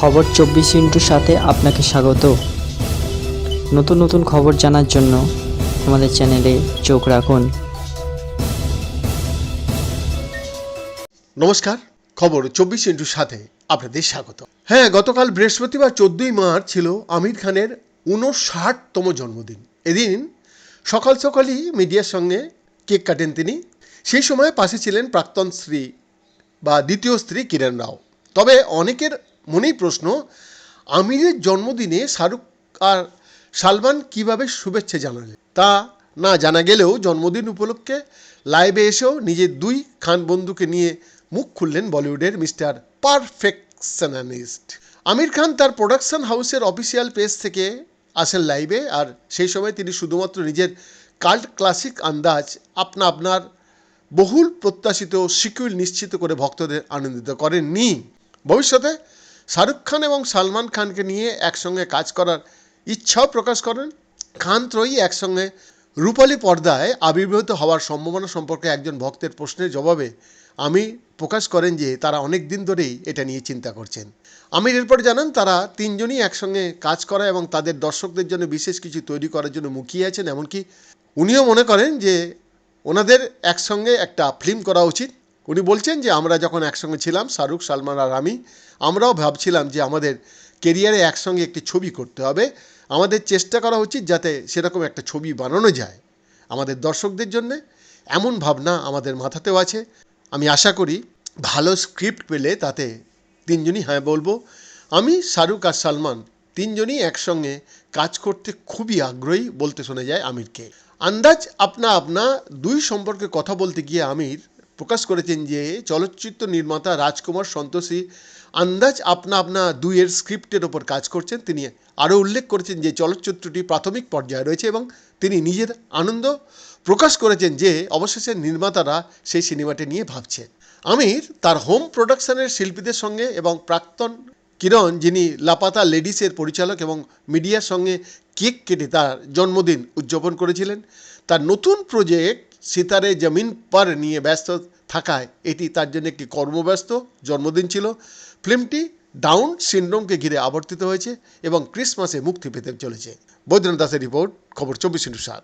খবর চব্বিশ ইন্টুর সাথে আপনাকে স্বাগত। নতুন নতুন খবর জানার জন্য আমাদের চ্যানেলে চোখ রাখুন। নমস্কার, খবর চব্বিশ ইন্টুর সাথে আপনাদের স্বাগত। হ্যাঁ গতকাল বৃহস্পতিবার চোদ্দই মার্চ ছিল আমির খানের উনষাটতম জন্মদিন। এদিন সকাল সকালই মিডিয়ার সঙ্গে কেক কাটেন তিনি। সেই সময় পাশে ছিলেন প্রাক্তন স্ত্রী বা দ্বিতীয় স্ত্রী কিরণ রাও। তবে অনেকের মনেই প্রশ্ন, আমিরের জন্মদিনে শাহরুখ আর সালমান কীভাবে শুভেচ্ছা জানালেন? তা না জানা গেলেও জন্মদিন উপলক্ষে লাইভে এসেও নিজের দুই খান বন্ধুকে নিয়ে মুখ খুললেন বলিউডের মিস্টার পারফেকশনালিস্ট। আমির খান তার প্রোডাকশন হাউসের অফিসিয়াল পেজ থেকে আসেন লাইভে আর সেই সময় তিনি শুধুমাত্র নিজের কাল্ট ক্লাসিক আন্দাজ আপনা আপনার বহুল প্রত্যাশিত সিকুইল নিশ্চিত করে ভক্তদের আনন্দিত করেননি। ভবিষ্যতে শাহরুখ খান এবং সালমান খানকে নিয়ে একসঙ্গে কাজ করার ইচ্ছাও প্রকাশ করেন। খান ত্রয়ী একসঙ্গে রূপালী পর্দায় আবির্ভূত হওয়ার সম্ভাবনা সম্পর্কে একজন ভক্তের প্রশ্নের জবাবে আমি প্রকাশ করেন যে তারা অনেক দিন ধরেই এটা নিয়ে চিন্তা করছেন। আমির এরপর জানান, তারা তিনজনই একসঙ্গে কাজ করা এবং তাদের দর্শকদের জন্য বিশেষ কিছু তৈরি করার জন্য মুখিয়ে আছেন। এমনকি উনিও মনে করেন যে ওনাদের একসঙ্গে একটা ফিল্ম করা উচিত। উনি বলছেন যে আমরা যখন একসঙ্গে ছিলাম, শাহরুখ, সালমান আর আমি, আমরাও ভাবছিলাম যে আমাদের কেরিয়ারে একসঙ্গে একটি ছবি করতে হবে। আমাদের চেষ্টা করা উচিত যাতে সেরকম একটা ছবি বানানো যায় আমাদের দর্শকদের জন্য। এমন ভাবনা আমাদের মাথাতেও আছে। আমি আশা করি ভালো স্ক্রিপ্ট পেলে তাতে তিনজনই হ্যাঁ বলব। আমি, শাহরুখ আর সালমান তিনজনই একসঙ্গে কাজ করতে খুবই আগ্রহী বলতে শোনা যায় আমিরকে। আন্দাজ আপনা আপনা দুই সম্পর্কে কথা বলতে গিয়ে আমির প্রকাশ করেছেন যে চলচ্চিত্র নির্মাতা রাজকুমার সন্তোষী আন্দাজ আপনা আপনা দুইয়ের স্ক্রিপ্টের ওপর কাজ করছেন। তিনি আরও উল্লেখ করেছেন যে চলচ্চিত্রটি প্রাথমিক পর্যায়ে রয়েছে এবং তিনি নিজের আনন্দ প্রকাশ করেছেন যে অবশেষে নির্মাতারা সেই সিনেমাটি নিয়ে ভাবছে আমির তার হোম প্রোডাকশনের শিল্পীদের সঙ্গে এবং প্রাক্তন কিরণ, যিনি লাপাতা লেডিসের পরিচালক এবং মিডিয়ার সঙ্গে কেক কেটে তার জন্মদিন উদযাপন করেছিলেন। তার নতুন প্রজেক্ট সিতারে জমিন পর নিয়ে ব্যস্ত থাকায় এটি তার জন্য একটি কর্মব্যস্ত জন্মদিন ছিল। ফিল্মটি ডাউন সিন্ড্রোমকে ঘিরে আবর্তিত হয়েছে এবং ক্রিসমাসে মুক্তি পেতে চলেছে। বৈদ্যনাথ দাসের রিপোর্ট, খবর চব্বিশ ইন্টু সাত।